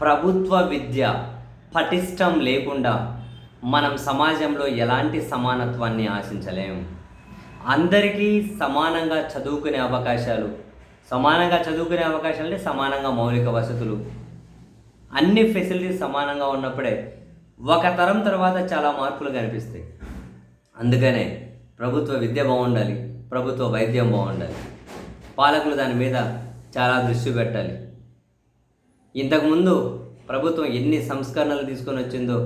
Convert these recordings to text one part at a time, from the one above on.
ప్రభుత్వ విద్య పటిష్టం లేకుండా మనం సమాజంలో ఎలాంటి సమానత్వాన్ని ఆశించలేము అందరికీ సమానంగా చదువుకునే అవకాశాలు సమానంగా చదువుకునే అవకాశాలు అంటే సమానంగా మౌలిక వసతులు. అన్ని ఫెసిలిటీస్ సమానంగా ఉన్నప్పుడే ఒక తరం తర్వాత చాలా మార్పులు కనిపిస్తాయి. అందుకనే ప్రభుత్వ విద్య బాగుండాలి ప్రభుత్వ వైద్యం బాగుండాలి. పాలకులు దాని మీద చాలా దృష్టి పెట్టాలి. ఇంతకుముందు ప్రభుత్వం ఎన్ని సంస్కరణలు తీసుకొని వచ్చిందో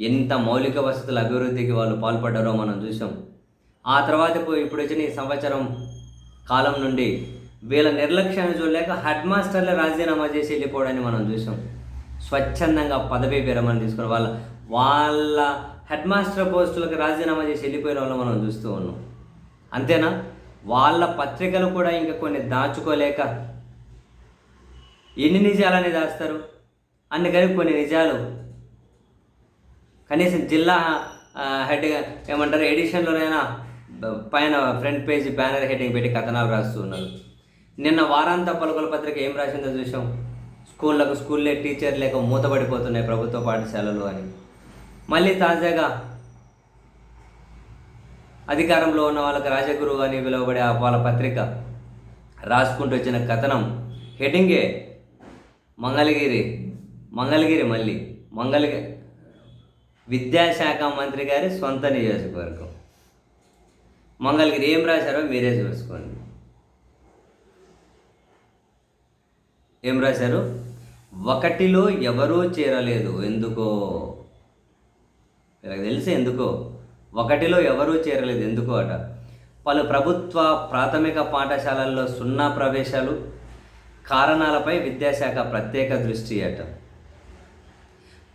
ఎంత మౌలిక వసతుల అభివృద్ధికి వాళ్ళు పాల్పడ్డారో మనం చూసాం. ఆ తర్వాత ఇప్పుడు ఇప్పుడు వచ్చిన ఈ సంవత్సరం కాలం నుండి వీళ్ళ నిర్లక్ష్యాన్ని చూడలేక హెడ్ మాస్టర్లే రాజీనామా చేసి వెళ్ళిపోవడాన్ని మనం చూసాం. స్వచ్ఛందంగా పదవీ విరమణ తీసుకుని వాళ్ళ వాళ్ళ హెడ్ మాస్టర్ పోస్టులకు రాజీనామా చేసి వెళ్ళిపోయిన వాళ్ళు మనం చూస్తూ ఉన్నాం. అంతేనా? వాళ్ళ పత్రికలు కూడా ఇంకా కొన్ని దాచుకోలేక ఎన్ని నిజాలని దాస్తారు? అందుకని కొన్ని నిజాలు. కనీసం జిల్లా ఆ, హెడ్గా ఏమంటారు ఎడిషన్లోనైనా పైన ఫ్రంట్ పేజ్ బ్యానర్ హెడ్డింగ్ పెట్టి కథనాలు రాస్తూ ఉన్నారు. నిన్న వారాంత పలుకుల పత్రిక ఏం రాసిందో చూసాం స్కూళ్ళకు స్కూల్లే టీచర్ లేక మూతపడిపోతున్నాయి ప్రభుత్వ పాఠశాలలు అని. మళ్ళీ తాజాగా అధికారంలో ఉన్న వాళ్ళకి రాజగురువు అని పిలువబడే ఆ వాళ్ళ పత్రిక రాసుకుంటూ వచ్చిన కథనం హెడ్డింగే. మంగళగిరి మంగళగిరి మళ్ళీ మంగళగిరి విద్యాశాఖ మంత్రి గారి సొంత నియోజకవర్గం. మంగళగిరి ఏం రాశారో మీరే చూసుకోండి. ఏం రాశారు? ఒకటిలో ఎవరూ చేరలేదు ఎందుకో? ఇలా తెలిసి ఎందుకో? ఒకటిలో ఎవరూ చేరలేదు ఎందుకో అట. పలు ప్రభుత్వ ప్రాథమిక పాఠశాలల్లో సున్నా ప్రవేశాలు కారణాలపై విద్యాశాఖ ప్రత్యేక దృష్టి అట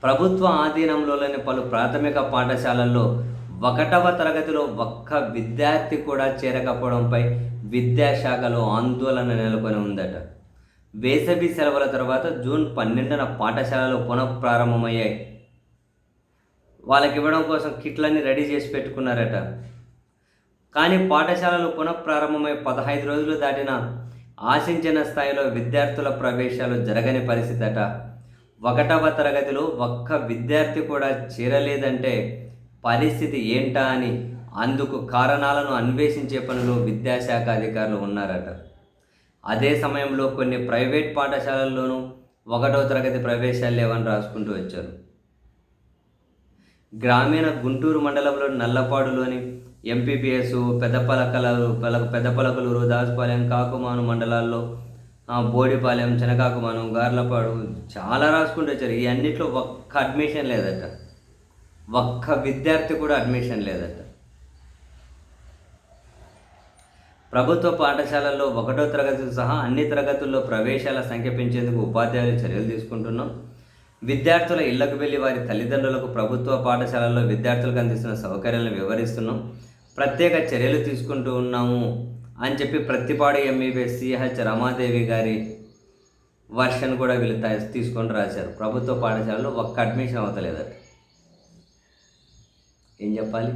ప్రభుత్వ ఆధీనంలోని పలు ప్రాథమిక పాఠశాలల్లో ఒకటవ తరగతిలో ఒక్క విద్యార్థి కూడా చేరకపోవడంపై విద్యాశాఖలో ఆందోళన నెలకొని ఉందట. వేసవి సెలవుల తర్వాత జూన్ పన్నెండున పాఠశాలలు పునఃప్రారంభమయ్యాయి. వాళ్ళకి ఇవ్వడం కోసం కిట్లన్నీ రెడీ చేసి పెట్టుకున్నారట. కానీ పాఠశాలలు పునఃప్రారంభమై పదహైదు రోజులు దాటిన ఆశించిన స్థాయిలో విద్యార్థుల ప్రవేశాలు జరగని పరిస్థితి అట ఒకటవ తరగతిలో ఒక్క విద్యార్థి కూడా చేరలేదంటే పరిస్థితి ఏంటా అని అందుకు కారణాలను అన్వేషించే పనిలో విద్యాశాఖ అధికారులు ఉన్నారట. అదే సమయంలో కొన్ని ప్రైవేట్ పాఠశాలల్లోనూ ఒకటో తరగతి ప్రవేశాలు లేవని రాసుకుంటూ వచ్చారు. గ్రామీణ గుంటూరు మండలంలోని నల్లపాడులోని ఎంపీపీఎస్ పెద్దపలకలు పలక పెద్దపలకలూరు దాసుపాలెం కాకుమాను మండలాల్లో బోడిపాలెం చెనకాకుమాను గార్లపాడు చాలా రాసుకుంటూ వచ్చారు ఈ అన్నిట్లో ఒక్క అడ్మిషన్ లేదట. ఒక్క విద్యార్థి కూడా అడ్మిషన్ లేదట. ప్రభుత్వ పాఠశాలల్లో ఒకటో తరగతి సహా అన్ని తరగతుల్లో ప్రవేశాల సంఖ్య పెంచేందుకు ఉపాధ్యాయులు చర్యలు తీసుకుంటున్నాం. విద్యార్థుల ఇళ్ళకు వెళ్ళి వారి తల్లిదండ్రులకు ప్రభుత్వ పాఠశాలల్లో విద్యార్థులకు అందిస్తున్న సౌకర్యాలను వివరిస్తున్నాం. ప్రత్యేక చర్యలు తీసుకుంటూ ఉన్నాము అని చెప్పి ప్రతిపాడు ఎంఈబీఎస్ సిహెచ్ రమాదేవి గారి వర్షన్ కూడా వీళ్ళు తీసుకొని రాశారు. ప్రభుత్వ పాఠశాలలో ఒక్క అడ్మిషన్ అవ్వతలేదట ఏం చెప్పాలి?